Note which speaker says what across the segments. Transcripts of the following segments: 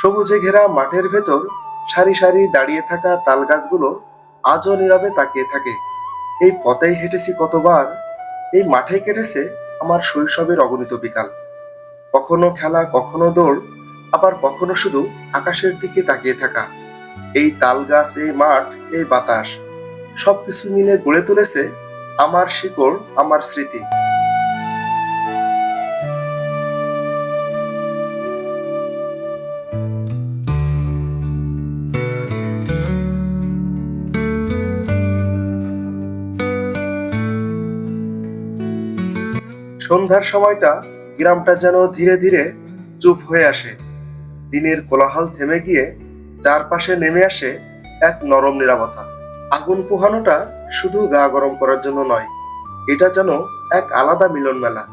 Speaker 1: সবুজে ঘেরা মাঠের ভেতর সারি সারি দাঁড়িয়ে থাকা তাল গাছগুলো আজও নীরবে তাকিয়ে থাকে। এই পথেই হেঁটেছি কতবার, এই মাঠেই কেটেছে আমার শৈশবের অগণিত বিকাল। কখনো খেলা, কখনো দৌড়, আবার কখনো শুধু আকাশের দিকে তাকিয়ে থাকা। এই তাল গাছ, এই মাঠ, এই বাতাস, সবকিছু মিলে গড়ে তুলেছে আমার শিকড়, আমার স্মৃতি। সন্ধ্যার সময়টা গ্রামটা যেন ধীরে ধীরে চুপ হয়ে আসে। দিনের কোলাহল থেমে গিয়ে চারপাশে নেমে আসে এক নরম নিরাপত্তা। আগুন পোহানোটা শুধু গা গরম করার জন্য নয়, এটা যেন এক আলাদা মিলন মেলা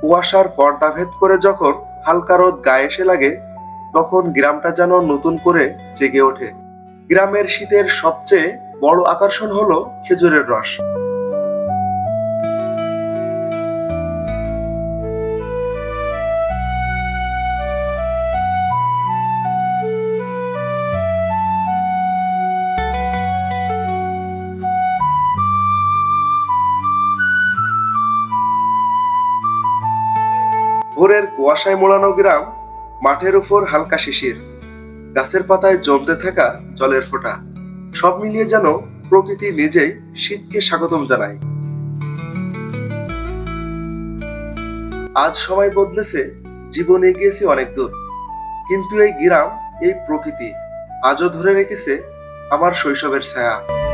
Speaker 1: কুয়াশার পর্দা ভেদ করে যখন হালকা রোদ গায়ে এসে লাগে, তখন গ্রামটা যেন নতুন করে জেগে ওঠে। গ্রামের শীতের সবচেয়ে বড় আকর্ষণ হলো খেজুরের রস। কুয়াশায় মোড়ানো গ্রাম মাঠের উপর হালকা শিশির। গাছের পাতায় জমতে থাকা জলের ফোঁটা। সব মিলিয়ে যেন প্রকৃতি নিজেই শীতকে স্বাগতম জানায়। আজ সময় বদলেছে, জীবন এগিয়েছে অনেক দূর। কিন্তু এই গ্রাম, এই প্রকৃতি, আজও ধরে রেখেছে আমার শৈশবের ছায়া।